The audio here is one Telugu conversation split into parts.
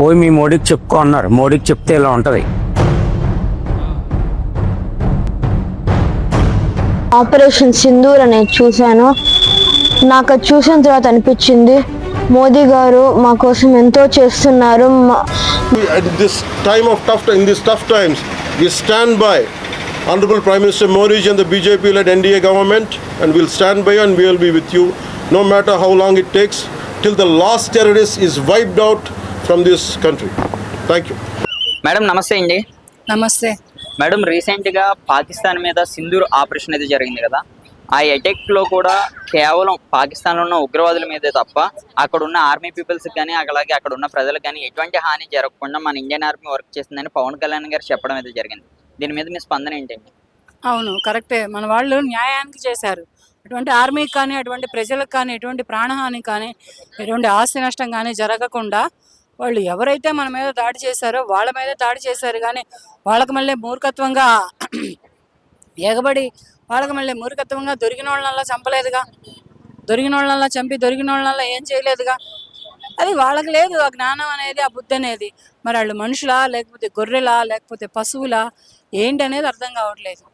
పోయి మీ మోడీకి చెప్పుకో అన్నారు మోడీకి చెప్తే ఇలా ఉంటది ఆపరేషన్ సింధూర్ అనేది చూశాను నాకు అది చూసిన తర్వాత అనిపించింది మోదీ గారు మా కోసం ఎంతో చేస్తున్నారు మా- At this time of tough, in these tough times, we stand by Honorable Prime Minister Modi ji and the BJP-led NDA government, and we'll stand by you and we'll be with you, no matter how long it takes, till the last terrorist is wiped out from this country. Thank you. Madam నమస్తే అండి. నమస్తే. మేడం రీసెంట్గా పాకిస్తాన్ మీద సింధూర్ ఆపరేషన్ అయితే జరిగింది కదా. ఆ అటాక్లో కూడా కేవలం పాకిస్తాన్లో ఉన్న ఉగ్రవాదుల మీదే తప్ప అక్కడ ఉన్న ఆర్మీ పీపుల్స్కి కానీ అలాగే అక్కడ ఉన్న ప్రజలకు కానీ ఎటువంటి హాని జరగకుండా మన ఇండియన్ ఆర్మీ వర్క్ చేస్తుందని పవన్ కళ్యాణ్ గారు చెప్పడం అయితే జరిగింది. దీని మీద మీ స్పందన ఏంటండి? అవును కరెక్టే మన వాళ్ళు న్యాయానికి చేశారు. అటువంటి ఆర్మీకి కానీ అటువంటి ప్రజలకు కానీ ఎటువంటి ప్రాణహాని కానీ ఎటువంటి ఆస్తి నష్టం కానీ జరగకుండా వాళ్ళు ఎవరైతే మన మీద దాడి చేశారో వాళ్ళ మీద దాడి చేశారు కానీ వాళ్ళకి మళ్ళీ మూర్ఖత్వంగా ఎగబడి వాళ్ళకి మళ్ళీ మూర్ఖత్వంగా దొరికిన వాళ్ళల్లా చంపలేదుగా. దొరికిన వాళ్ళల్లా చంపి దొరికిన వాళ్ళల్లా ఏం చేయలేదుగా. అది వాళ్ళకి లేదు ఆ జ్ఞానం అనేది ఆ బుద్ధి అనేది. మరి వాళ్ళు మనుషులా లేకపోతే గొర్రెలా లేకపోతే పశువులా ఏంటి అనేది అర్థం కావట్లేదు.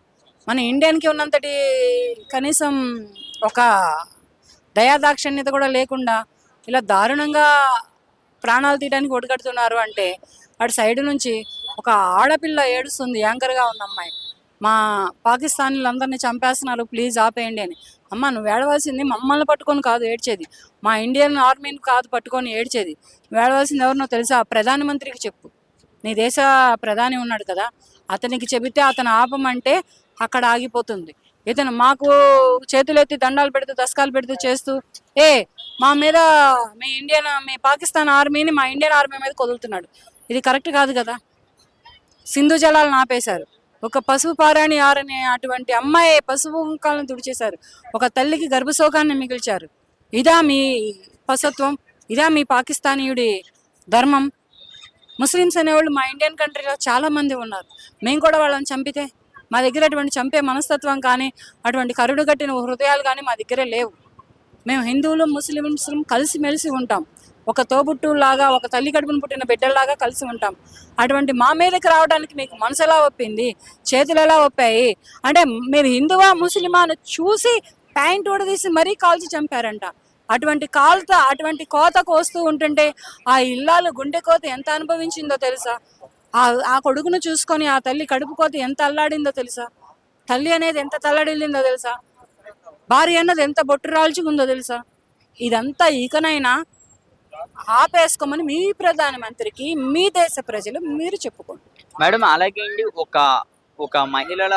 మన ఇండియన్కి ఉన్నంతటి కనీసం ఒక దయాదాక్షిణ్యత కూడా లేకుండా ఇలా దారుణంగా ప్రాణాలు తీయడానికి ఒడిగడుతున్నారు అంటే వాడి సైడ్ నుంచి ఒక ఆడపిల్ల ఏడుస్తుంది యాంకర్గా ఉన్న అమ్మాయి. మా పాకిస్తానీలందరినీ చంపేస్తున్నారు ప్లీజ్ ఆపేయండి అని. అమ్మ నువ్వు ఏడవలసింది మమ్మల్ని పట్టుకొని కాదు ఏడ్చేది. మా ఇండియన్ ఆర్మీని కాదు పట్టుకొని ఏడ్చేది. నువ్వు ఏడవలసింది ఎవరినో తెలుసా? ప్రధానమంత్రికి చెప్పు. నీ దేశ ప్రధాని ఉన్నాడు కదా అతనికి చెబితే అతను ఆపమంటే అక్కడ ఆగిపోతుంది. ఇతను మాకు చేతులెత్తి దండాలు పెడుతూ దస్కాలు పెడుతూ చేస్తూ ఏ మా మీద మీ ఇండియన్ మీ పాకిస్తాన్ ఆర్మీని మా ఇండియన్ ఆర్మీ మీద కొదులుతున్నాడు. ఇది కరెక్ట్ కాదు కదా? సింధు జలాలను ఆపేశారు ఒక పశువు పారాణి ఆరని అటువంటి అమ్మాయి పశువు ముఖాలను తుడిచేశారు. ఒక తల్లికి గర్భశోకాన్ని మిగిల్చారు. ఇదా మీ పశుత్వం ఇదా మీ పాకిస్తానీయుడి ధర్మం. ముస్లిమ్స్ అనేవాళ్ళు మా ఇండియన్ కంట్రీలో చాలామంది ఉన్నారు. మేము కూడా వాళ్ళని చంపితే మా దగ్గర అటువంటి చంపే మనస్తత్వం కానీ అటువంటి కరుడు కట్టిన హృదయాలు కానీ మా దగ్గరే లేవు. మేము హిందువులు ముస్లిమ్స్ కలిసిమెలిసి ఉంటాం. ఒక తోబుట్టులాగా ఒక తల్లి కడుపును పుట్టిన బిడ్డల్లాగా కలిసి ఉంటాం. అటువంటి మా మీదకి రావడానికి మీకు మనసు ఎలా ఒప్పింది? చేతులు ఎలా ఒప్పాయి? అంటే మీరు హిందువా ముస్లిమా అని చూసి ప్యాంట్ ఊడదీసి మరీ కాల్చి చంపారంట. అటువంటి కాలుతో అటువంటి కోత కోస్తూ ఉంటుంటే ఆ ఇల్లాలు గుండె కోత ఎంత అనుభవించిందో తెలుసా? ఆ ఆ కొడుకును చూసుకొని ఆ తల్లి కడుపు కోత ఎంత అల్లాడిందో తెలుసా? తల్లి అనేది ఎంత తల్లడిల్లిందో తెలుసా? భార్య అన్నది ఎంత బొట్టు రాల్చుకుందో తెలుసా? ఇదంతా ఇకనైనా ఆపేసుకోమని మీ ప్రధానమంత్రికి మీ దేశ ప్రజలు మీరు చెప్పుకోండి. మేడం అలాగే అండి. ఒక ఒక మహిళల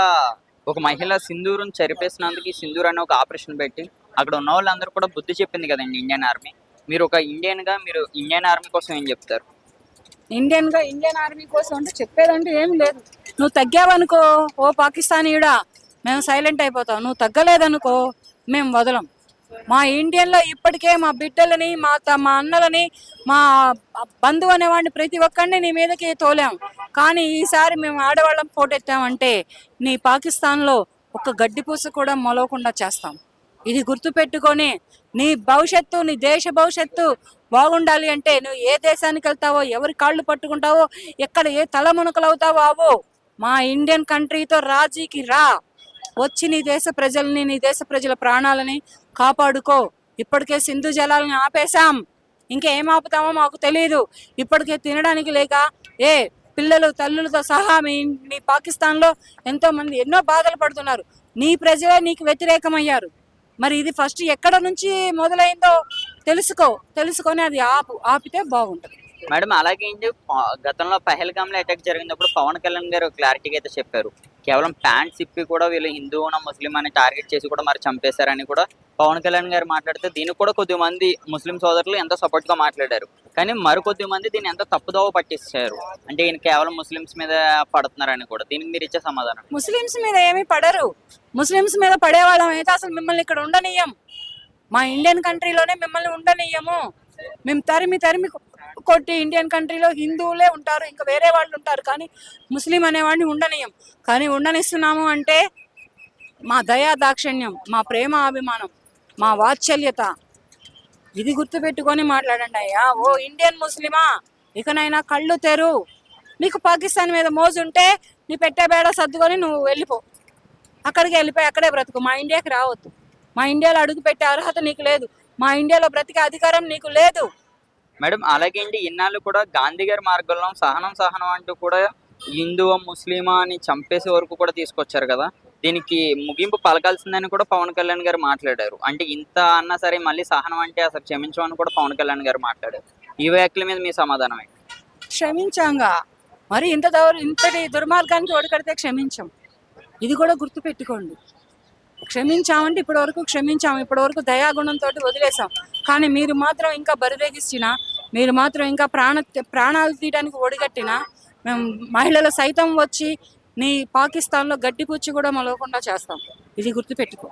ఒక మహిళ సింధూరుని చరిపేసినందుకు సింధూర్ అనే ఒక ఆపరేషన్ పెట్టి అక్కడ ఉన్న వాళ్ళందరూ కూడా బుద్ధి చెప్పింది కదండి ఇండియన్ ఆర్మీ. మీరు ఒక ఇండియన్గా మీరు ఇండియన్ ఆర్మీ కోసం ఏం చెప్తారు? ఇండియన్గా ఇండియన్ ఆర్మీ కోసం అంటే చెప్పేదంటే ఏం లేదు. నువ్వు తగ్గావనుకో ఓ పాకిస్తానీయుడా మేము సైలెంట్ అయిపోతాం. నువ్వు తగ్గలేదనుకో మేము వదలం. మా ఇండియన్లో ఇప్పటికే మా బిడ్డలని మా త- మా అన్నలని మా బంధువు అనేవాడిని ప్రతి ఒక్కరిని నీ మీదకి తోలాం. కానీ ఈసారి మేము ఆడవాళ్ళం పోటెత్తామంటే నీ పాకిస్తాన్లో ఒక గడ్డి పూస కూడా మొలవకుండా చేస్తాం. ఇది గుర్తుపెట్టుకొని నీ భవిష్యత్తు నీ దేశ భవిష్యత్తు బాగుండాలి అంటే నువ్వు ఏ దేశానికి వెళ్తావో ఎవరి కాళ్ళు పట్టుకుంటావో ఎక్కడ ఏ తల మునకలు అవుతావో అవో మా ఇండియన్ కంట్రీతో రాజీకి రా. వచ్చి నీ దేశ ప్రజల్ని నీ దేశ ప్రజల ప్రాణాలని కాపాడుకో. ఇప్పటికే సింధు జలాలని ఆపేశాం. ఇంకేం ఆపుతామో మాకు తెలియదు ఇప్పటికే తినడానికి లేక ఏ పిల్లలు తల్లులతో సహా మీ మీ పాకిస్తాన్లో ఎంతో మంది ఎన్నో బాధలు పడుతున్నారు. నీ ప్రజలే నీకు వ్యతిరేకమయ్యారు. మరి ఇది ఫస్ట్ ఎక్కడ నుంచి మొదలైందో తెలుసుకో. తెలుసుకొని అది ఆపు ఆపితే బాగుంటుంది. మేడం అలాగే ఏంటి గతంలో పహల్గామ్లో అటాక్ జరిగినప్పుడు పవన్ కళ్యాణ్ గారు క్లారిటీగా అయితే చెప్పారు. కేవలం ప్యాంట్స్ ఇప్పి కూడా వీళ్ళు హిందువున ముస్లిం అని టార్గెట్ చేసి కూడా మరి చంపేశారని కూడా పవన్ కళ్యాణ్ గారు మాట్లాడితే దీనికి కూడా కొద్ది మంది ముస్లిం సోదరులు ఎంతో సపోర్ట్గా మాట్లాడారు. కానీ మరికొద్ది మంది దీన్ని ఎంతో తప్పుదోవ పట్టిస్తారు అంటే ఈయన కేవలం ముస్లిమ్స్ మీద పడుతున్నారని కూడా. దీనికి మీరు ఇచ్చే సమాధానం? ముస్లిమ్స్ మీద ఏమీ పడరు. ముస్లిమ్స్ మీద పడేవాళ్ళం అయితే అసలు మిమ్మల్ని ఇక్కడ ఉండనీయం. మా ఇండియన్ కంట్రీలోనే మిమ్మల్ని ఉండనీయము. మేము తరిమి తరిమి కొట్టి ఇండియన్ కంట్రీలో హిందువులే ఉంటారు ఇంకా వేరే వాళ్ళు ఉంటారు కానీ ముస్లిం అనేవాడిని ఉండనీయం. కానీ ఉండనిస్తున్నాము అంటే మా దయా దాక్షిణ్యం మా ప్రేమ అభిమానం మా వాత్సల్యత. ఇది గుర్తుపెట్టుకొని మాట్లాడండి అయ్యా. ఓ ఇండియన్ ముస్లిమా ఇకనైనా కళ్ళు తెరు. నీకు పాకిస్తాన్ మీద మోజు ఉంటే నీ పెట్టే బేడ సర్దుకొని నువ్వు వెళ్ళిపో. అక్కడికి వెళ్ళిపోయి అక్కడే బ్రతుకు. మా ఇండియాకి రావద్దు. మా ఇండియాలో అడుగు పెట్టే అర్హత నీకు లేదు. మా ఇండియాలో బ్రతికే అధికారం నీకు లేదు. మేడం అలాగే అండి ఇన్నాళ్ళు కూడా గాంధీ గారి మార్గంలో సహనం సహనం అంటూ కూడా హిందువా ముస్లిమా అని చంపేసే వరకు కూడా తీసుకొచ్చారు కదా. దీనికి ముగింపు పలకాల్సిందని కూడా పవన్ కళ్యాణ్ గారు మాట్లాడారు. అంటే ఇంత అన్నా సరే మళ్ళీ సహనం అంటే అసలు క్షమించమని కూడా పవన్ కళ్యాణ్ గారు మాట్లాడారు. ఈ వ్యాఖ్యల మీద మీ సమాధానం ఏంటి క్షమించాంగా. మరి ఇంత దౌర్ ఇంతటి దుర్మార్గానికి ఓడికడితే క్షమించాం. ఇది కూడా గుర్తుపెట్టుకోండి. క్షమించామంటే ఇప్పటి వరకు క్షమించాం. ఇప్పటి వరకు దయాగుణంతో వదిలేసాం. కానీ మీరు మాత్రం ఇంకా బరిదెగిస్తున్నా మీరు మాత్రం ఇంకా ప్రాణ ప్రాణాలు తీయడానికి ఒడిగట్టినా మేము మహిళలు సైతం వచ్చి నీ పాకిస్తాన్లో గడ్డిపుచ్చి కూడా మొలవకుండా చేస్తాం. ఇది గుర్తుపెట్టుకో.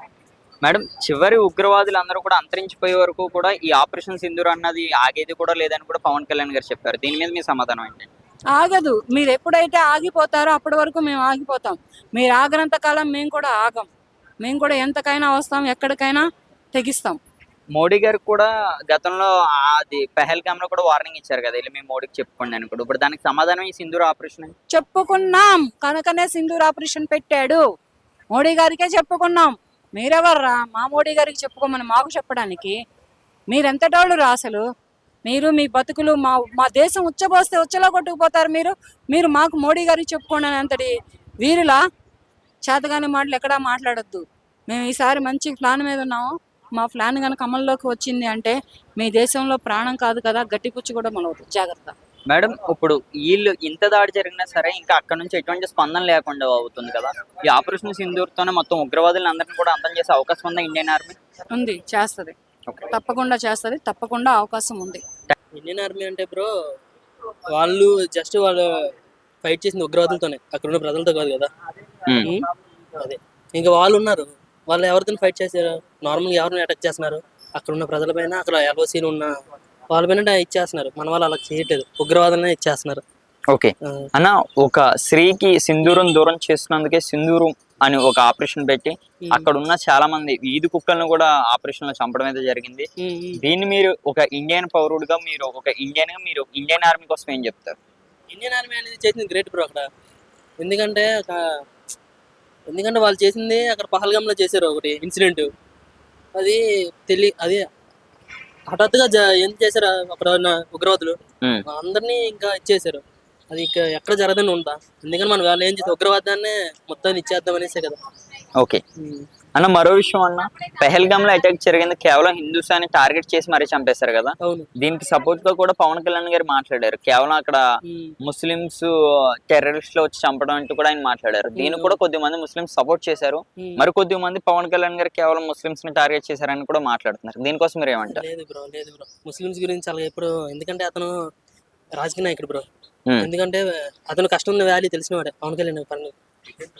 మేడం చివరి ఉగ్రవాదులు అందరూ కూడా అంతరించిపోయే వరకు కూడా ఈ ఆపరేషన్ సింధూర్ అన్నది ఆగేది కూడా లేదని కూడా పవన్ కళ్యాణ్ గారు చెప్పారు. దీని మీద మీ సమాధానం ఏంటి? ఆగదు. మీరు ఎప్పుడైతే ఆగిపోతారో అప్పటి వరకు మేము ఆగిపోతాం. మీరు ఆగనంత కాలం మేము కూడా ఆగం. మేము కూడా ఎంతకైనా వస్తాం ఎక్కడికైనా తెగిస్తాం. మోడీ గారు కూడా గతంలో అది పెహల్గామ్లో కూడా వార్నింగ్ ఇచ్చారు కదా వెళ్ళి మేము మోడీకి చెప్పుకోండి అని కూడా. ఇప్పుడు దానికి సమాధానం ఈ సింధూర్ ఆపరేషన్ చెప్పుకున్నాం. కనుకనే సింధూర్ ఆపరేషన్ పెట్టాడు. మోడీ గారికే చెప్పుకున్నాం. మీరెవర్రా? మా మోడీ గారికి చెప్పుకోమని మాకు చెప్పడానికి. మీరెంతటోళ్ళు రా అసలు? మీరు మీ బతుకులు మా మా దేశం ఉచ్చబోస్తే ఉచ్చలో కొట్టుకుపోతారు మీరు. మీరు మాకు మోడీ గారికి చెప్పుకోండి అంతటి వీరులా? చేతగాని మాటలు ఎక్కడా మాట్లాడొద్దు. మేము ఈసారి మంచి ప్లాన్ మీద ఉన్నాము. మా ప్లాన్ కనుక అమల్లోకి వచ్చింది అంటే మీ దేశంలో ప్రాణం కాదు కదా గట్టిపుచ్చి కూడా మొలవదు. జాగ్రత్త. మేడం ఇప్పుడు వీళ్ళు ఇంత దాడి జరిగినా సరే ఇంకా అక్కడ నుంచి ఎటువంటి స్పందన లేకుండా అవుతుంది కదా? ఈ ఆపరేషన్ సింధూర్ తోనే మొత్తం ఉగ్రవాదులను అందరినీ కూడా అంతం చేసే అవకాశం ఉందా ఇండియన్ ఆర్మీ? ఉంది చేస్తుంది. తప్పకుండా చేస్తుంది తప్పకుండా అవకాశం ఉంది. ఇండియన్ ఆర్మీ అంటే బ్రో వాళ్ళు జస్ట్ వాళ్ళు ఫైట్ చేసింది ఉగ్రవాదులతోనే. అక్కడ ఉన్న ప్రజలతో కాదు కదా? అదే. ఇంకా వాళ్ళు ఉన్నారు. వాళ్ళు ఎవరితో ఫైట్ చేశారు నార్మల్గా ఎవరిని అటాక్ చేస్తున్నారు? అక్కడ ఉన్న ప్రజలపైన అక్కడ ఎల్ఓసీలు ఉన్న వాళ్ళపైన ఇచ్చేస్తున్నారు. మన వాళ్ళు అలా చేయట్లేదు. ఉగ్రవాదులనే ఇచ్చేస్తున్నారు. ఓకే అన్న ఒక స్త్రీకి సింధూరం దూరం చేస్తున్నందుకే సింధూరం అని ఒక ఆపరేషన్ పెట్టి అక్కడ ఉన్న చాలా మంది వీధి కుక్కలను కూడా ఆపరేషన్లో చంపడం అయితే జరిగింది. దీన్ని మీరు ఒక ఇండియన్ పౌరుడిగా మీరు ఒక ఇండియన్గా మీరు ఇండియన్ ఆర్మీ కోసం ఏం చెప్తారు? ఇండియన్ ఆర్మీ అనేది చేసింది గ్రేట్ బ్రో అక్కడ. ఎందుకంటే ఒక ఎందుకంటే వాళ్ళు చేసింది అక్కడ పహల్గామ్లో చేశారు ఒకటి ఇన్సిడెంట్ అది తెలి అది హఠాత్తుగా ఏం చేశారు అక్కడ ఉన్న ఉగ్రవాదులు. అందరినీ ఇంకా ఇచ్చేశారు. అది ఇంకా ఎక్కడ జరగదని ఉందా ఎందుకంటే మనం వాళ్ళు ఏం చేస్తారు ఉగ్రవాదాన్ని మొత్తాన్ని ఇచ్చేద్దాం అనేసే కదా. ఓకే. అన్న మరో విషయం అన్న. పెహల్గామ్లో అటాక్ జరిగింది. కేవలం హిందూస్ అని టార్గెట్ చేసి మరీ చంపేశారు కదా. దీనికి సపోర్ట్గా కూడా పవన్ కళ్యాణ్ గారు మాట్లాడారు. కేవలం అక్కడ. ముస్లిమ్స్ టెర్రరిస్ట్లో వచ్చి చంపడం అంటూ కూడా ఆయన మాట్లాడారు. దీనికి కూడా కొద్ది మంది ముస్లిమ్స్ సపోర్ట్ చేశారు. మరి కొద్ది మంది పవన్ కళ్యాణ్ గారు కేవలం ముస్లిమ్స్ని టార్గెట్ చేశారని కూడా మాట్లాడుతున్నారు. దీనికోసం మీరు ఏమంటారు? లేదు బ్రో లేదు బ్రో. ముస్లిమ్స్ గురించి అలాగే ఇప్పుడు ఎందుకంటే అతను రాజకీయ నాయకుడు బ్రో. ఎందుకంటే అతను కష్టం ఉన్న వాల్యూ తెలిసిన వాడే పవన్ కళ్యాణ్ పని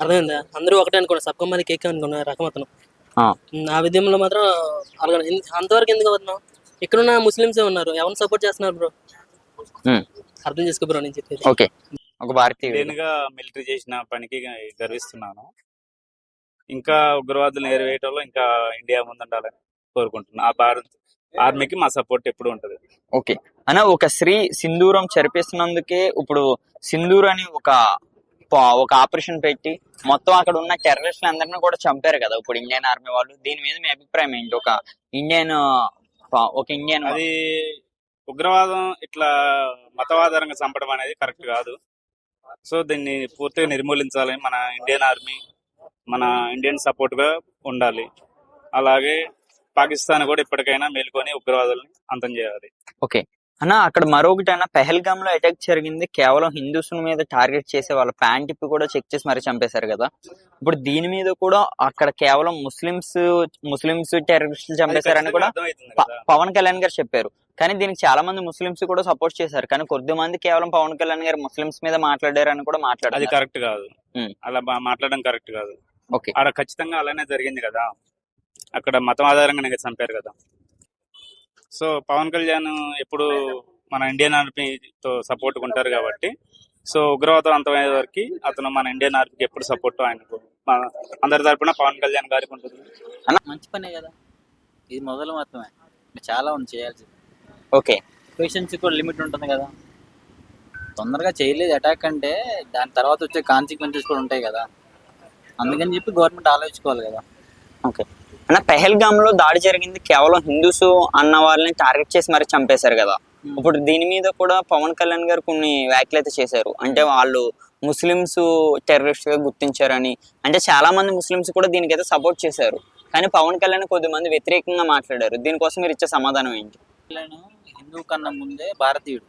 అర్థమైందా? అందరూ ఒకటే అనుకున్నారు సబ్కం మంది కేక్ అనుకున్న రకం అతను. ఆ. విధంలో మాత్రం అలాగే అంతవరకు ఎందుకు అవుతున్నాం ఇక్కడున్న ముస్లిమ్సే ఉన్నారు. ఎవరిని సపోర్ట్ చేస్తున్నారు బ్రో. అర్థం చేసుకో బ్రో నేను చెప్పేది. ఓకే. ఒక భారతీయ ఇండియన్గా మిలిటరీ చేసిన పనికి గర్విస్తున్నాను. ఇంకా ఉగ్రవాదులు నేరవేయటంలో ఇంకా ఇండియా ముందుండాలని కోరుకుంటున్నాను ఆ భారత్ ఆర్మీకి మా సపోర్ట్ ఎప్పుడు ఉంటది. ఓకే. అన్న ఒక స్త్రీ సింధూరం చెరిపేస్తున్నందుకే ఇప్పుడు సింధూర్ అని ఒక ఒక ఆపరేషన్ పెట్టి మొత్తం అక్కడ ఉన్న టెర్రరిస్టులు అందరినీ కూడా చంపారు కదా. ఇప్పుడు ఇండియన్ ఆర్మీ వాళ్ళు. దీని మీద మీ అభిప్రాయం ఏంటి? ఒక ఇండియన్ ఒక ఇండియన్ అది ఉగ్రవాదం ఇట్లా మతవాధారంగా చంపడం అనేది కరెక్ట్ కాదు. సో దీన్ని పూర్తిగా నిర్మూలించాలని మన ఇండియన్ ఆర్మీ మన ఇండియన్ సపోర్ట్గా ఉండాలి. అలాగే పాకిస్తాన్ కూడా ఇప్పటికైనా మేల్కొని ఉగ్రవాదుల్ని అంతం చేయాలి. ఓకే. అన్న అక్కడ మరొకటి అన్న పెహల్గామ్లో అటాక్ జరిగింది. కేవలం హిందూస్ మీద టార్గెట్ చేసే వాళ్ళ ప్యాంట్ ఇప్పి కూడా చెక్ చేసి మరి చంపేశారు కదా. ఇప్పుడు దీని మీద కూడా అక్కడ కేవలం ముస్లిమ్స్ ముస్లిమ్స్ టెర్రరిస్టులు అది చంపేశారని కూడా. పవన్ కళ్యాణ్ గారు చెప్పారు. కానీ దీనికి చాలా మంది ముస్లిమ్స్ కూడా సపోర్ట్ చేశారు. కానీ కొద్ది మంది కేవలం పవన్ కళ్యాణ్ గారు ముస్లిమ్స్ మీద మాట్లాడారని కూడా అది మాట్లాడారు కరెక్ట్ కాదు. అలా మాట్లాడడం కరెక్ట్ కాదు. ఓకే. ఆడ ఖచ్చితంగా అలానే జరిగింది కదా. అక్కడ మతం ఆధారంగానే చంపారు కదా. సో పవన్ కళ్యాణ్ ఎప్పుడు మన ఇండియన్ ఆర్మీతో సపోర్ట్ ఉంటారు కాబట్టి. సో ఉగ్రవాదం అంతమయ్యే వరకు అతను మన ఇండియన్ ఆర్మీకి ఎప్పుడు సపోర్ట్ ఆయనకు మన అందరి తరపున పవన్ కళ్యాణ్ గారికి ఉంటుంది. మంచి పనే కదా. ఇది మొదలు మాత్రమే. ఇంకా చాలా ఉంది చేయాల్సింది. ఓకే. పేషెన్స్ కూడా లిమిట్ ఉంటుంది కదా. తొందరగా చేయలేదు అటాక్ అంటే దాని తర్వాత వచ్చే కాన్సిక్వెన్సెస్ కూడా ఉంటాయి కదా. అందుకని చెప్పి గవర్నమెంట్ ఆలోచించుకోవాలి కదా. ఓకే. అన్న పెహల్గామ్లో దాడి జరిగింది కేవలం హిందూస్ అన్న వాళ్ళని టార్గెట్ చేసి మరి చంపేశారు కదా. ఇప్పుడు దీని మీద కూడా పవన్ కళ్యాణ్ గారు కొన్ని వ్యాఖ్యలు అయితే చేశారు. అంటే వాళ్ళు ముస్లిమ్స్ టెర్రరిస్ట్గా గుర్తించారని. అంటే చాలా మంది ముస్లిమ్స్ కూడా దీనికైతే సపోర్ట్ చేశారు. కానీ పవన్ కళ్యాణ్ కొద్దిమంది వ్యతిరేకంగా మాట్లాడారు. దీనికోసం మీరు ఇచ్చే సమాధానం ఏంటి? హిందూ కన్నా ముందే భారతీయుడు.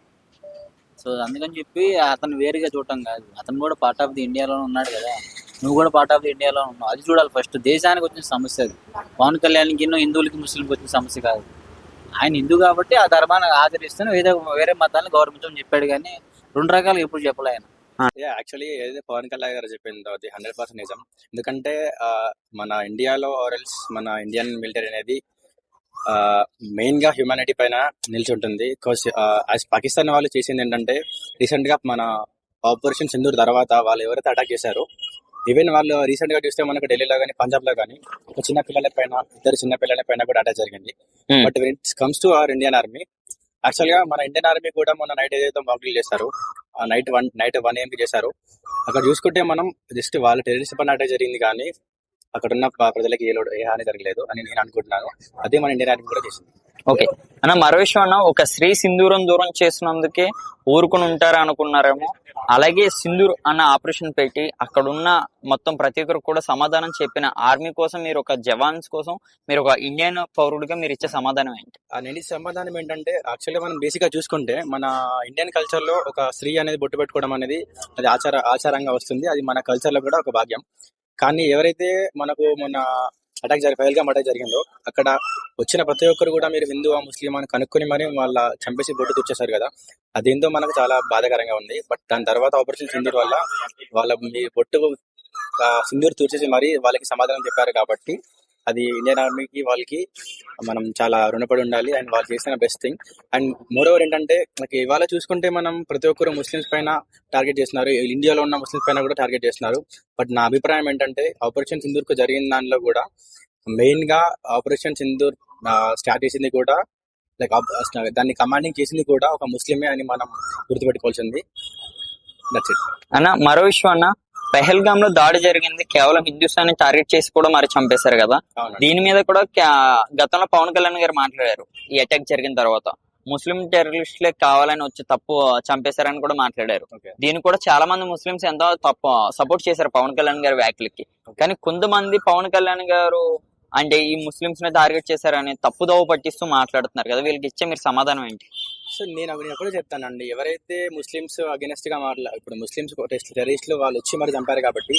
సో అందుకని చెప్పి అతను వేరుగా చూడటం కాదు. అతను కూడా పార్ట్ ఆఫ్ ది ఇండియాలో ఉన్నాడు కదా. నువ్వు కూడా పార్ట్ ఆఫ్ ది ఇండియాలో ఉన్నావు. అది చూడాలి ఫస్ట్ దేశానికి వచ్చిన సమస్య అది. పవన్ కళ్యాణ్కి ఎన్నో హిందువులకి ముస్లింకి వచ్చిన సమస్య కాదు. ఆయన హిందూ కాబట్టి ఆ ధర్మాన్ని ఆచరిస్తూనే వేరే వేరే మతాన్ని గౌరవించమని చెప్పాడు కానీ రెండు రకాలు ఎప్పుడు చెప్పలే ఆయన. యాక్చువల్లీ ఏదైతే పవన్ కళ్యాణ్ గారు చెప్పిందో అది హండ్రెడ్ పర్సెంట్ నిజం. ఎందుకంటే మన ఇండియాలో ఆర్ఎల్స్ మన ఇండియన్ మిలిటరీ అనేది మెయిన్గా హ్యూమానిటీ పైన నిలిచి ఉంటుంది బికాస్ యాజ్ పాకిస్తాన్ వాళ్ళు చేసింది ఏంటంటే రీసెంట్గా మన ఆపరేషన్ సింధూర్ తర్వాత వాళ్ళు ఎవరైతే అటాక్ చేశారో ఈవెన్ వాళ్ళు రీసెంట్గా చూస్తే మనకు ఢిల్లీలో కానీ పంజాబ్లో కానీ ఒక చిన్న పిల్లల పైన ఇద్దరు చిన్న పిల్లల పైన కూడా అటాక్ జరిగింది. But when it's comes to our Indian army యాక్చువల్గా మన ఇండియన్ ఆర్మీ కూడా మొన్న నైట్ ఏదైతే మాకులు చేశారు ఆ నైట్ వన్ నైట్ వన్ ఏం చేశారు అక్కడ చూసుకుంటే మనం జస్ట్ వాళ్ళ టెర్రరిస్ట్ పని అటాక్ జరిగింది కానీ అక్కడ ఉన్న ప్ర- ప్రజలకి ఏ హాని జరగలేదు అని నేను అనుకుంటున్నాను. అదే మన ఇండియన్ ఆర్మీ కూడా చేసింది. ఓకే. అన్న మరో విషయం అన్న ఒక స్త్రీ సింధూరం దూరం చేసినందుకే ఊరుకుని ఉంటారా అనుకున్నారేమో అలాగే సింధూర్ అన్న ఆపరేషన్ పెట్టి అక్కడ ఉన్న మొత్తం ప్రతి ఒక్కరు కూడా సమాధానం చెప్పిన ఆర్మీ కోసం మీరు ఒక జవాన్స్ కోసం మీరు ఒక ఇండియన్ పౌరుడిగా మీరు ఇచ్చే సమాధానం ఏంటి? ఆ నేను సమాధానం ఏంటంటే యాక్చువల్లీ మనం బేసిక్గా చూసుకుంటే మన ఇండియన్ కల్చర్లో ఒక స్త్రీ అనేది బొట్టు పెట్టుకోవడం అనేది అది ఆచార ఆచారంగా వస్తుంది. అది మన కల్చర్లో కూడా ఒక భాగ్యం. కానీ ఎవరైతే మనకు మొన్న అటాక్ జరిగి పైల్గా అటాక్ జరిగిందో అక్కడ వచ్చిన ప్రతి ఒక్కరు కూడా మీరు హిందూ ముస్లిం అని కనుక్కొని మరి వాళ్ళ చంపేసి బొట్టు తెచ్చేశారు కదా. అదేందో మనకు చాలా బాధాకరంగా ఉంది. బట్ దాని తర్వాత ఆపరేషన్ సింధూర్ వల్ల వాళ్ళ మీ బొట్టు సింధూర్ తూర్చేసి మరి వాళ్ళకి సమాధానం చెప్పారు కాబట్టి అది ఇండియన్ ఆర్మీకి వాళ్ళకి మనం చాలా రుణపడి ఉండాలి. అండ్ వాళ్ళు చేసిన best thing and moreover ఏంటంటే మనకి ఇవాళ చూసుకుంటే మనం ప్రతి ఒక్కరు ముస్లిమ్స్ పైన టార్గెట్ చేస్తున్నారు. ఇండియాలో ఉన్న ముస్లిమ్స్ పైన కూడా టార్గెట్ చేస్తున్నారు. బట్ నా అభిప్రాయం ఏంటంటే ఆపరేషన్ సింధూర్కు జరిగిన దానిలో కూడా మెయిన్గా ఆపరేషన్ సింధూర్ స్టార్ట్ చేసింది కూడా లైక్ దాన్ని కమాండింగ్ చేసింది కూడా ఒక ముస్లిమే అని మనం గుర్తుపెట్టుకోవాల్సింది. అన్న మరో విషయం అన్న. పెహల్గామ్లో దాడి జరిగింది. కేవలం హిందుస్థాన్ టార్గెట్ చేసి కూడా మరి చంపేశారు కదా. దీని మీద కూడా గతంలో పవన్ కళ్యాణ్ గారు మాట్లాడారు ఈ అటాక్ జరిగిన తర్వాత. ముస్లిం టెర్రరిస్టులే కావాలని వచ్చి తప్పు చంపేశారని కూడా మాట్లాడారు. దీన్ని కూడా చాలా మంది ముస్లిమ్స్ ఎంతో తప్పు సపోర్ట్ చేశారు పవన్ కళ్యాణ్ గారి వ్యాఖ్యలకి. కానీ కొంతమంది పవన్ కళ్యాణ్ గారు అంటే ఈ ముస్లిమ్స్ని టార్గెట్ చేశారని తప్పుదోవ పట్టిస్తూ మాట్లాడుతున్నారు కదా. వీళ్ళకి ఇచ్చే మీరు సమాధానం ఏంటి? సో నేను అవి నేను ఒకటే చెప్తానండి. ఎవరైతే ముస్లిమ్స్ అగెనెస్ట్గా మాట్లా ఇప్పుడు ముస్లిమ్స్ టెర్రరిస్టులు వాళ్ళు వచ్చి మరి చంపారు కాబట్టి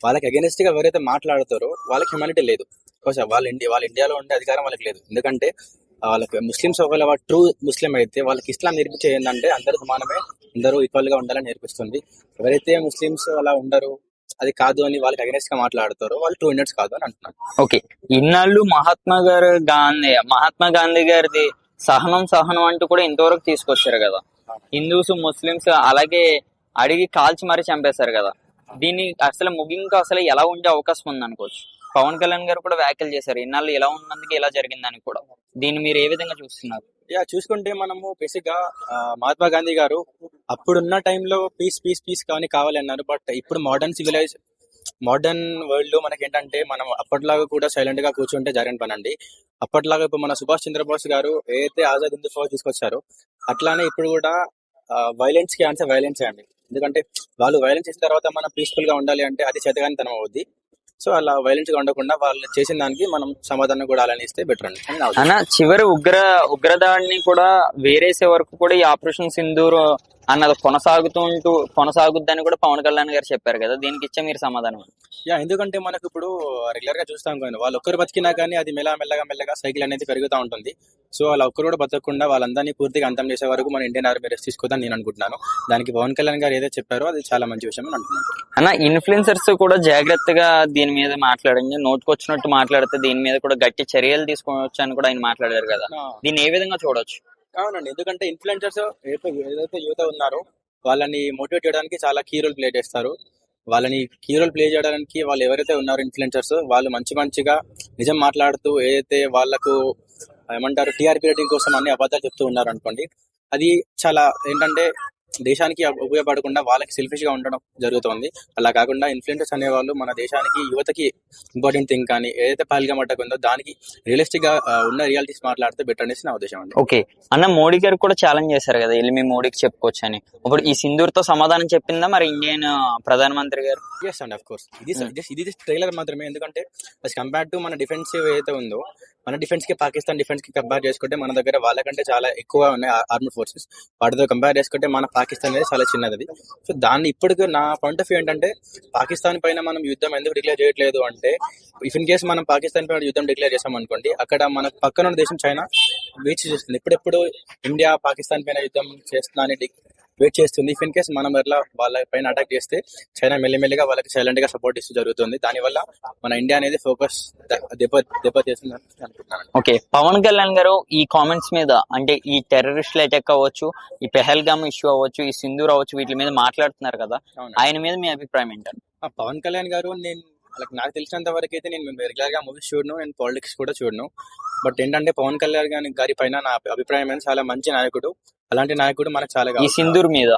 వాళ్ళకి అగెనెస్ట్గా ఎవరైతే మాట్లాడతారో వాళ్ళకి హ్యూమానిటీ లేదు. బికాస్ వాళ్ళ ఇండియా వాళ్ళ ఇండియాలో ఉండే అధికారం వాళ్ళకి లేదు. ఎందుకంటే వాళ్ళకి ముస్లిమ్స్ ఒకవేళ ట్రూ ముస్లిం అయితే వాళ్ళకి ఇస్లాం నేర్పించే ఏంటంటే అందరూ సమానమే అందరూ ఈక్వల్గా ఉండాలని నేర్పిస్తుంది. ఎవరైతే ముస్లిమ్స్ అలా ఉండరు అది కాదు అని వాళ్ళకి అగెనెస్ట్గా మాట్లాడతారో వాళ్ళు టూ హండ్రెడ్స్ కాదు అని అంటున్నారు ఓకే. ఇన్నాళ్ళు మహాత్మా గారు గాంధీ మహాత్మా గాంధీ గారిది సహనం సహనం అంటూ కూడా ఇంతవరకు తీసుకొచ్చారు కదా. హిందూస్ ముస్లిమ్స్ అలాగే అడిగి కాల్చి మరీ చంపేశారు కదా. దీన్ని అసలు ముగింపు అసలు ఎలా ఉండే అవకాశం ఉంది అనుకోవచ్చు? పవన్ కళ్యాణ్ గారు కూడా వ్యాఖ్యలు చేశారు. ఇన్నాళ్ళు ఇలా ఉన్నందుకు ఇలా జరిగిందని కూడా. దీన్ని మీరు ఏ విధంగా చూస్తున్నారు? యా చూసుకుంటే మనము బేసిక్గా ఆ, మహాత్మా గాంధీ గారు అప్పుడున్న టైంలో పీస్ పీస్ పీస్ కానీ కావాలి అన్నారు బట్ ఇప్పుడు మోడర్న్ సివిలైజ్ మోడర్న్ వరల్డ్లో మనకి ఏంటంటే మనం అప్పట్లాగా కూడా సైలెంట్గా కూర్చుంటే జరిగిన పని అండి అప్పట్లాగా ఇప్పుడు మన సుభాష్ చంద్రబోస్ గారు ఏదైతే ఆజాద్ హిందూ ఫౌజ్ తీసుకొచ్చారో అట్లానే ఇప్పుడు కూడా వైలెన్స్కి ఆన్సర్ వైలెన్స్ అండి. ఎందుకంటే వాళ్ళు వైలెన్స్ చేసిన తర్వాత మనం పీస్ఫుల్గా ఉండాలి అంటే అది చేతగానితనం అవుద్ది. సో అలా వైలెన్స్గా ఉండకుండా వాళ్ళు చేసిన దానికి మనం సమాధానం కూడా అలానే ఇస్తే బెటర్ అండి. అన్న చివరి ఉగ్ర ఉగ్రదాడిని కూడా వేరేసే వరకు కూడా ఈ ఆపరేషన్ సింధూర్ అన్నది కొనసాగుతుంటూ కొనసాగుద్దని కూడా పవన్ కళ్యాణ్ గారు చెప్పారు కదా దీనికి ఇచ్చే మీరు సమాధానం? యా ఎందుకంటే మనకు ఇప్పుడు రెగ్యులర్గా చూస్తాం కానీ వాళ్ళు ఒక్కరు బతికినా కానీ అది మెల్ల మెల్లగా మెల్లగా సైకిల్ అనేది పెరుగుతూ ఉంటుంది. సో వాళ్ళ ఒక్కరు కూడా బతకకుండా వాళ్ళందరినీ పూర్తిగా అంతం చేసే వరకు మన ఇండియన్ ఆర్మీ రెస్ట్ తీసుకోదని నేను అనుకుంటున్నాను. దానికి పవన్ కళ్యాణ్ గారు ఏదైతే చెప్పారో అది చాలా మంచి విషయం అని అంటున్నాను. అన్న ఇన్ఫ్లుయెన్సర్స్ కూడా జాగ్రత్తగా దీని మీద మాట్లాడండి. నోటుకొచ్చినట్టు మాట్లాడితే దీని మీద కూడా గట్టి చర్యలు తీసుకోవచ్చు అని కూడా ఆయన మాట్లాడారు కదా. దీన్ని ఏ విధంగా చూడొచ్చు? అవునండి. ఎందుకంటే ఇన్ఫ్లుయెన్సర్స్ ఏదైతే యువత ఉన్నారో వాళ్ళని మోటివేట్ చేయడానికి చాలా కీ రోల్ ప్లే చేస్తారు. వాళ్ళని కీ రోల్ ప్లే చేయడానికి వాళ్ళు ఎవరైతే ఉన్నారో ఇన్ఫ్లుయెన్సర్స్ వాళ్ళు మంచి మంచిగా నిజం మాట్లాడుతూ ఏదైతే వాళ్ళకు ఏమంటారు టీఆర్పీ రేటింగ్ కోసం అన్ని అబద్ధాలు చెప్తూ ఉన్నారు అనుకోండి అది చాలా ఏంటంటే దేశానికి ఉపయోగపడకుండా వాళ్ళకి సెల్ఫిష్గా ఉండడం జరుగుతుంది. అలా కాకుండా ఇన్ఫ్లుయెన్సర్స్ అనేవాళ్ళు మన దేశానికి యువతకి ఇంపార్టెంట్ థింగ్ కానీ ఏదైతే పహల్గా మట్టకు ఉందో దానికి రియలిస్టిక్గా ఉన్న రియాలిటీస్ మాట్లాడితే బెటర్ అనేసి నా ఉద్దేశం అండి. ఓకే అన్న మోడీ గారు కూడా ఛాలెంజ్ చేశారు కదా వెళ్ళి మీ మోడీకి చెప్పుకోవచ్చు అని. ఇప్పుడు ఈ సింధూర్తో సమాధానం చెప్పిందా మరి ఇండియన్ ప్రధానమంత్రి గారు? ఎస్ అండ్ అఫ్ కోర్స్ ఇది ఇది ట్రైలర్ మాత్రమే. ఎందుకంటే కంపేర్ టు మన డిఫెన్సివ్ ఏదైతే ఉందో మన డిఫెన్స్కి పాకిస్తాన్ డిఫెన్స్కి కంపేర్ చేసుకుంటే మన దగ్గర వాళ్ళకంటే చాలా ఎక్కువ ఉన్నాయి ఆర్మీ ఫోర్సెస్ వాటితో కంపేర్ చేసుకుంటే మన పాకిస్తాన్ అనేది చాలా చిన్నది సో దాన్ని ఇప్పటికి నా పాయింట్ ఆఫ్ వ్యూ ఏంటంటే పాకిస్తాన్ పైన మనం యుద్ధం ఎందుకు డిక్లేర్ చేయట్లేదు అంటే ఇఫ్ ఇన్ కేసు మనం పాకిస్తాన్ పైన యుద్ధం డిక్లేర్ చేసాం అనుకోండి అక్కడ మన పక్కన ఉన్న దేశం చైనా వెయిట్ చేస్తుంది. ఇప్పుడెప్పుడు ఇండియా పాకిస్తాన్ పైన యుద్ధం చేస్తున్నా అని వెయిట్ చేస్తుంది. ఇఫ్ ఇన్ కేస్ మనం ఎట్లా వాళ్ళ పైన అటాక్ చేస్తే చైనా మెల్లిమెల్లిగా వాళ్ళకి సైలెంట్గా సపోర్ట్ ఇస్తూ జరుగుతుంది. దానివల్ల మన ఇండియా అనేది ఫోకస్ దెబ్బ దెబ్బతీస్తుంది అనుకుంటున్నాను. ఓకే పవన్ కళ్యాణ్ గారు ఈ కామెంట్స్ మీద అంటే ఈ టెర్రరిస్టుల అటాక్ అవ్వచ్చు ఈ పెహల్గామ్ ఇష్యూ అవ్వచ్చు ఈ సింధూర్ అవ్వచ్చు వీటి మీద మాట్లాడుతున్నారు కదా. ఆయన మీద మీ అభిప్రాయం ఏంటంటే పవన్ కళ్యాణ్ గారు నేను వాళ్ళకి నాకు తెలిసినంత వరకు అయితే నేను రెగ్యులర్గా మూవీస్ చూడను నేను పాలిటిక్స్ కూడా చూడను. బట్ ఏంటంటే పవన్ కళ్యాణ్ గారి గారి పైన నా అభిప్రాయం చాలా మంచి నాయకుడు. అలాంటి నాయకుడు మనకు చాలా ఈ. సింధూర్ మీద.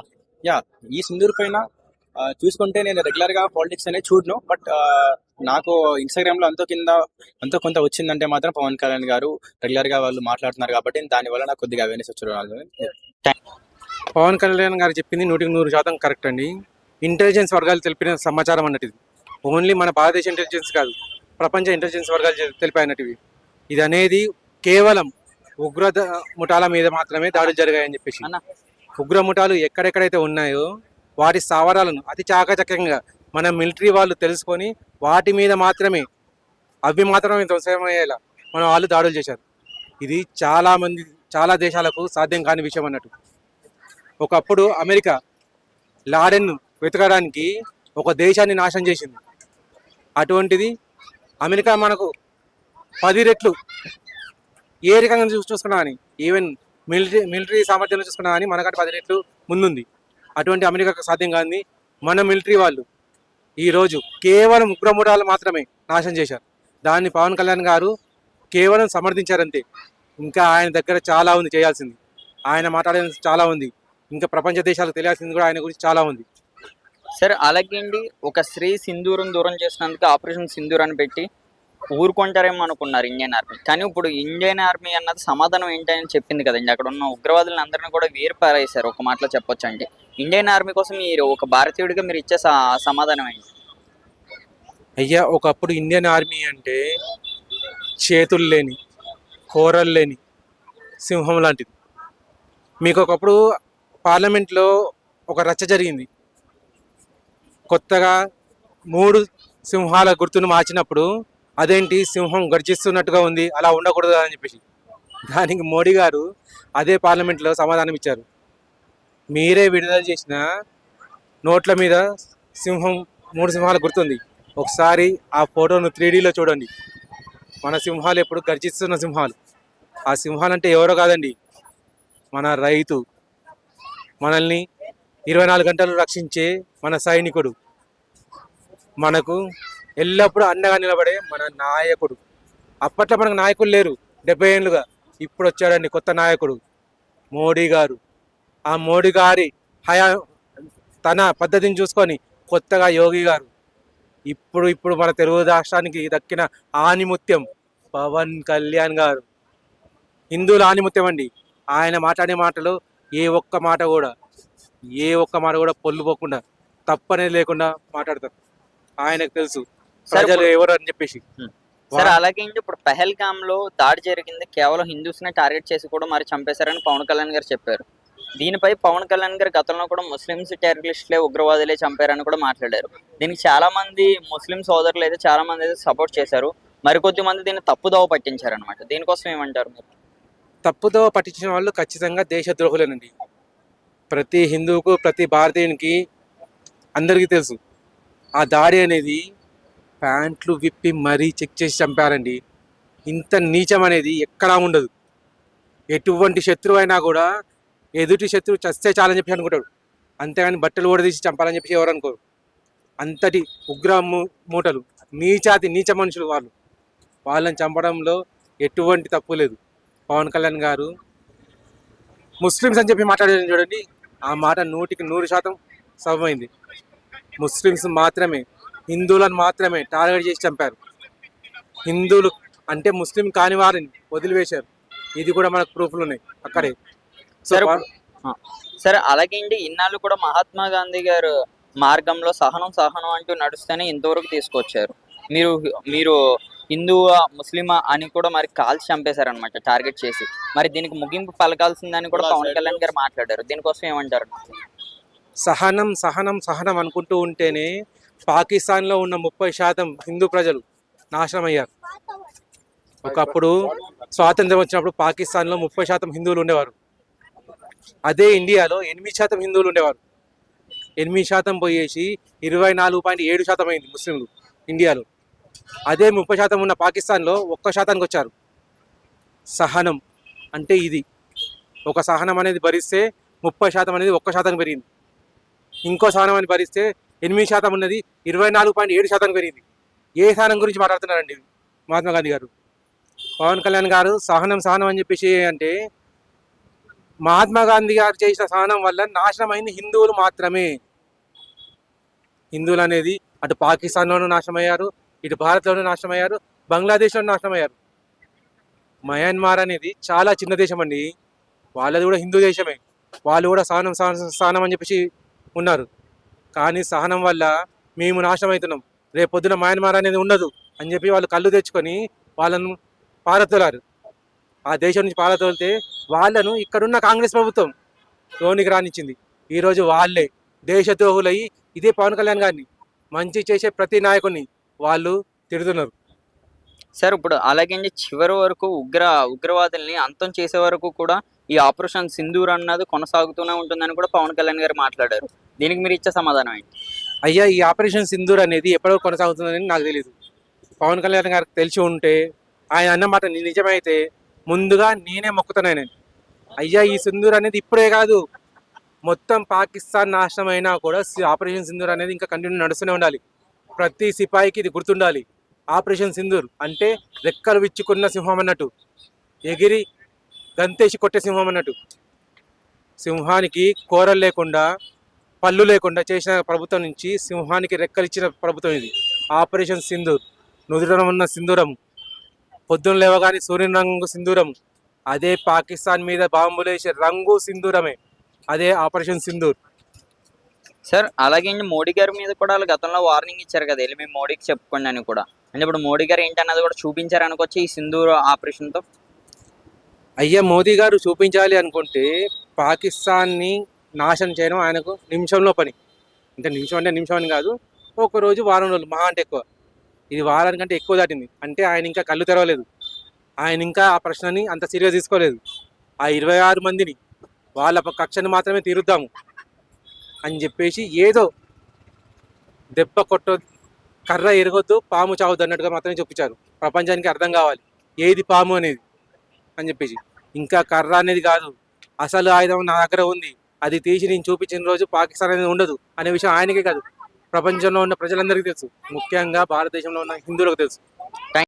యా ఈ సింధూర్ పైన చూసుకుంటే నేను రెగ్యులర్గా పాలిటిక్స్ అనేది చూడను బట్ నాకు ఇన్స్టాగ్రామ్లో అంతో కింద అంతో కొంత వచ్చిందంటే మాత్రం పవన్ కళ్యాణ్ గారు రెగ్యులర్గా వాళ్ళు మాట్లాడుతున్నారు కాబట్టి దాని వల్ల నాకు కొద్దిగా అవేర్నెస్ వచ్చి పవన్ కళ్యాణ్ గారు చెప్పింది నూటికి నూరు శాతం కరెక్ట్ అండి. ఇంటెలిజెన్స్ వర్గాలు తెలిపిన సమాచారం అన్నట్టు ఓన్లీ మన భారతదేశ ఇంటెలిజెన్స్ కాదు ప్రపంచ ఇంటెలిజెన్స్ వర్గాలు తెలిపాయన్నటివి ఇది అనేది కేవలం ఉగ్ర ముఠాల మీద మాత్రమే దాడులు జరిగాయని చెప్పేసి. ఉగ్ర ముఠాలు ఎక్కడెక్కడైతే ఉన్నాయో వాటి స్థావరాలను అతి చాకచక్యంగా మన మిలిటరీ వాళ్ళు తెలుసుకొని వాటి మీద మాత్రమే అవి మాత్రమే ధ్వంసమయ్యేలా మన వాళ్ళు దాడులు చేశారు. ఇది చాలా మంది చాలా దేశాలకు సాధ్యం కాని విషయం అన్నట్టు. ఒకప్పుడు అమెరికా లాడెన్ను వెతకడానికి ఒక దేశాన్ని నాశనం చేసింది. అటువంటిది అమెరికా మనకు పది రెట్లు ఏ రకంగా చూసుకున్నా కానీ ఈవెన్ మిలిటరీ మిలిటరీ సామర్థ్యంలో చూసుకున్నా కానీ మనకంటే పది రెట్లు ముందుంది. అటువంటి అమెరికాకు సాధ్యం కాని మన మిలిటరీ వాళ్ళు ఈరోజు కేవలం ఉగ్రముఠాలు మాత్రమే నాశనం చేశారు. దాన్ని పవన్ కళ్యాణ్ గారు కేవలం సమర్థించారంతే. ఇంకా ఆయన దగ్గర చాలా ఉంది చేయాల్సింది. ఆయన మాట్లాడేది చాలా ఉంది. ఇంకా ప్రపంచ దేశాలకు తెలియాల్సింది కూడా ఆయన గురించి చాలా ఉంది. సరే అలాగేంటి ఒక స్త్రీ సింధూరం దూరం చేసినందుకు ఆపరేషన్ సింధూర్ అని పెట్టి ఊరుకుంటారేమో అనుకున్నారు ఇండియన్ ఆర్మీ. కానీ ఇప్పుడు ఇండియన్ ఆర్మీ అన్నది సమాధానం ఏంటని చెప్పింది కదండి. అక్కడ ఉన్న ఉగ్రవాదులను అందరినీ కూడా వేరు పారేశారు ఒక మాటలో చెప్పొచ్చు అంటే. ఇండియన్ ఆర్మీ కోసం మీరు ఒక భారతీయుడిగా మీరు ఇచ్చే స- సమాధానం ఏంటి? అయ్యా ఒకప్పుడు ఇండియన్ ఆర్మీ అంటే చేతులు లేని కూరలు లేని సింహం లాంటిది. మీకు ఒకప్పుడు పార్లమెంట్లో ఒక రచ్చ జరిగింది. కొత్తగా మూడు సింహాల గుర్తును మార్చినప్పుడు అదేంటి సింహం గర్జిస్తున్నట్టుగా ఉంది అలా ఉండకూడదు అని చెప్పేసి. దానికి మోడీ గారు అదే పార్లమెంట్లో సమాధానం ఇచ్చారు. మీరే విడుదల చేసిన నోట్ల మీద సింహం మూడు సింహాలు గుర్తుంది. ఒకసారి ఆ ఫోటోను త్రీడీలో చూడండి. మన సింహాలు ఎప్పుడు గర్జిస్తున్న సింహాలు. ఆ సింహాలు అంటే ఎవరో కాదండి మన రైతు. మనల్ని ఇరవై నాలుగు గంటలు రక్షించే మన సైనికుడు. మనకు ఎల్లప్పుడూ అండగా నిలబడే మన నాయకుడు. అప్పట్లో మనకు నాయకులు లేరు. డెబ్బై ఏళ్ళుగా. ఇప్పుడు వచ్చాడండి కొత్త నాయకుడు. మోడీ గారు. ఆ మోడీ గారి హయా తన పద్ధతిని చూసుకొని కొత్తగా యోగి గారు. ఇప్పుడు ఇప్పుడు మన తెలుగు రాష్ట్రానికి దక్కిన ఆనిముత్యం పవన్ కళ్యాణ్ గారు. హిందువుల ఆనిముత్యం అండి. ఆయన మాట్లాడే మాటలు ఏ ఒక్క మాట కూడా ఏ ఒక్క మాట కూడా పొల్లు పోకుండా లేకుండా మాట్లాడతారు. ఆయనకు తెలుసు. ప్రజలు ఎవరు అని చెప్పేసి. సరే అలాగే ఇప్పుడు పెహల్గామ్లో దాడి జరిగింది. కేవలం హిందూస్ని టార్గెట్ చేసి కూడా మరి చంపేశారని పవన్ కళ్యాణ్ గారు చెప్పారు. దీనిపై పవన్ కళ్యాణ్ గారు గతంలో కూడా ముస్లిమ్స్ టెర్రరిస్టులే ఉగ్రవాదులే చంపారని కూడా మాట్లాడారు. దీనికి చాలా మంది ముస్లిం సోదరులు అయితే చాలా మంది అయితే సపోర్ట్ చేశారు. మరికొద్ది మంది దీన్ని తప్పుదోవ పట్టించారు అనమాట దీనికోసం ఏమంటారు మీరు? తప్పుదో పట్టించిన వాళ్ళు ఖచ్చితంగా దేశద్రోహులేనండి ప్రతి హిందువుకు ప్రతి భారతీయునికి అందరికీ తెలుసు. ఆ దాడి అనేది ప్యాంట్లు విప్పి మరీ చెక్ చేసి చంపారండి. ఇంత నీచం అనేది ఎక్కడా ఉండదు. ఎటువంటి శత్రువు అయినా కూడా ఎదుటి శత్రువు చస్తే చాలని చెప్పి అనుకుంటాడు. అంతేగాని బట్టలు కూడా తీసి చంపాలని చెప్పి ఎవరు అనుకోరు. అంతటి ఉగ్ర మూ- మూటలు నీచాతి నీచ మనుషులు వాళ్ళు. వాళ్ళని చంపడంలో ఎటువంటి తప్పు లేదు. పవన్ కళ్యాణ్ గారు ముస్లిమ్స్ అని చెప్పి మాట్లాడారు చూడండి. ఆ మాట నూటికి నూరు శాతం సభమైంది ముస్లిమ్స్ మాత్రమే హిందువులను మాత్రమే టార్గెట్ చేసి చంపారు. హిందువులు అంటే ముస్లిం కాని వారిని వదిలివేశారు. ఇది కూడా మనకు ప్రూఫ్లు ఉన్నాయి. అక్కడే. సరే సరే అలాగే అండి ఇన్నాళ్ళు కూడా మహాత్మా గాంధీ గారు మార్గంలో సహనం సహనం అంటూ నడుస్తూనే ఇంతవరకు తీసుకొచ్చారు. మీరు మీరు హిందువా ముస్లిమా అని కూడా మరి కాల్చి చంపేశారనమాట టార్గెట్ చేసి. మరి దీనికి ముగింపు పలకాల్సిందని కూడా పవన్ కళ్యాణ్ గారు మాట్లాడారు. దీనికోసం ఏమంటారు? సహనం సహనం సహనం అనుకుంటూ ఉంటేనే పాకిస్తాన్లో ఉన్న ముప్పై శాతం హిందూ ప్రజలు నాశనం అయ్యారు ఒకప్పుడు స్వాతంత్రం వచ్చినప్పుడు పాకిస్తాన్లో ముప్పై శాతం హిందువులు ఉండేవారు. అదే ఇండియాలో ఎనిమిది శాతం హిందువులు ఉండేవారు. ఎనిమిది శాతం పోయేసి ఇరవై నాలుగు పాయింట్ ఏడు శాతం అయింది ముస్లింలు ఇండియాలో. అదే ముప్పై శాతం ఉన్న పాకిస్తాన్లో ఒక్క శాతానికి వచ్చారు. సహనం అంటే ఇది. ఒక సహనం అనేది భరిస్తే ముప్పై శాతం అనేది ఒక్క శాతం పెరిగింది. ఇంకో సహనం అని భరిస్తే ఎనిమిది శాతం ఉన్నది ఇరవై నాలుగు పాయింట్ ఏడు శాతం పెరిగింది. ఏ సహనం గురించి మాట్లాడుతున్నారండి మహాత్మా గాంధీ గారు? పవన్ కళ్యాణ్ గారు సహనం సహనం అని చెప్పేసి అంటే మహాత్మా గాంధీ గారు చేసిన సహనం వల్ల నాశనం హిందువులు మాత్రమే. హిందువులు అనేది అటు పాకిస్తాన్లోనూ నాశనమయ్యారు ఇటు భారత్లోనూ నాశనమయ్యారు బంగ్లాదేశ్లో బంగ్లాదేశ్లోనూ నాశనం అయ్యారు మయన్మార్ అనేది చాలా చిన్న దేశం అండి. వాళ్ళది కూడా హిందూ దేశమే. వాళ్ళు కూడా సహనం సహనం సహనం అని చెప్పేసి ఉన్నారు. కానీ సహనం వల్ల మేము నాశనం అవుతున్నాం రేపు పొద్దున మయన్మార్ అనేది ఉండదు అని చెప్పి వాళ్ళు కళ్ళు తెచ్చుకొని వాళ్ళను పారతోలారు ఆ దేశం నుంచి పారతోలితే వాళ్ళను ఇక్కడున్న కాంగ్రెస్ ప్రభుత్వం లోనికి రానిచ్చింది. ఈరోజు వాళ్ళే దేశద్రోహులయ్యి ఇదే పవన్ కళ్యాణ్ గారిని మంచి చేసే ప్రతి నాయకుడిని వాళ్ళు తిడుతున్నారు. సార్ ఇప్పుడు అలాగే చివరి వరకు ఉగ్ర ఉగ్రవాదుల్ని అంతం చేసే వరకు కూడా ఈ ఆపరేషన్ సింధూర్ అన్నది కొనసాగుతూనే ఉంటుందని కూడా పవన్ కళ్యాణ్ గారు మాట్లాడారు. దీనికి మీరు ఇచ్చే సమాధానం ఏంటి? అయ్యా ఈ ఆపరేషన్ సింధూర్ అనేది ఎప్పటికో కొనసాగుతుందని నాకు తెలియదు పవన్ కళ్యాణ్ గారికి తెలిసి ఉంటే ఆయన అన్నమాట నిజమైతే ముందుగా నేనే మొక్కుతాను అయ్యా ఈ సింధూర్ అనేది ఇప్పుడే కాదు. మొత్తం పాకిస్తాన్ నాశనం అయినా కూడా ఆపరేషన్ సింధూర్ అనేది ఇంకా కంటిన్యూ నడుస్తూనే ఉండాలి. ప్రతి సిపాయికి ఇది గుర్తుండాలి. ఆపరేషన్ సింధూర్ అంటే రెక్కలు విచ్చుకున్న సింహం అన్నట్టు. ఎగిరి గంతేసి కొట్టే సింహం అన్నట్టు. సింహానికి కూరలు లేకుండా పళ్ళు లేకుండా చేసిన ప్రభుత్వం నుంచి సింహానికి రెక్కలిచ్చిన ప్రభుత్వం ఇది. ఆపరేషన్ సింధూర్ నుదుటం ఉన్న సింధూరం పొద్దున లేవగానే సూర్యుని రంగు సింధూరం అదే పాకిస్తాన్ మీద బాంబులేసే రంగు సింధూరమే. అదే ఆపరేషన్ సింధూర్. సార్ అలాగే అండి మోడీ గారి మీద కూడా వాళ్ళు గతంలో వార్నింగ్ ఇచ్చారు కదా వెళ్ళి మేము మోడీకి చెప్పుకోండి అని కూడా. అంటే ఇప్పుడు మోడీ గారు ఏంటన్నది కూడా చూపించారు అనుకోవచ్చు ఈ సింధూర్ ఆపరేషన్తో? అయ్యా మోదీ గారు చూపించాలి అనుకుంటే పాకిస్తాన్ని నాశనం చేయడం ఆయనకు నిమిషంలో పని. అంటే నిమిషం అంటే నిమిషం అని కాదు ఒక రోజు వారం రోజులు మహా అంటే ఎక్కువ. ఇది వారానికంటే ఎక్కువ దాటింది. అంటే ఆయన ఇంకా కళ్ళు తెరవలేదు. ఆయన ఇంకా ఆ ప్రశ్నని అంత సీరియస్ తీసుకోలేదు. ఆ ఇరవై ఆరు మందిని వాళ్ళ కక్షను మాత్రమే తీరుద్దాము అని చెప్పేసి ఏదో దెబ్బ కొట్ట కర్ర ఎరగొద్దు పాము చావద్దు అన్నట్టుగా మాత్రమే చూపించారు. ప్రపంచానికి అర్థం కావాలి. ఏది పాము అనేది అని చెప్పేసి. ఇంకా కర్ర అనేది కాదు. అసలు ఆయుధం నా దగ్గర ఉంది. అది తీసి నేను చూపించిన రోజు పాకిస్తాన్ అనేది ఉండదు అనే విషయం ఆయనకే కాదు. ప్రపంచంలో ఉన్న ప్రజలందరికీ తెలుసు. ముఖ్యంగా భారతదేశంలో ఉన్న హిందువులకు తెలుసు.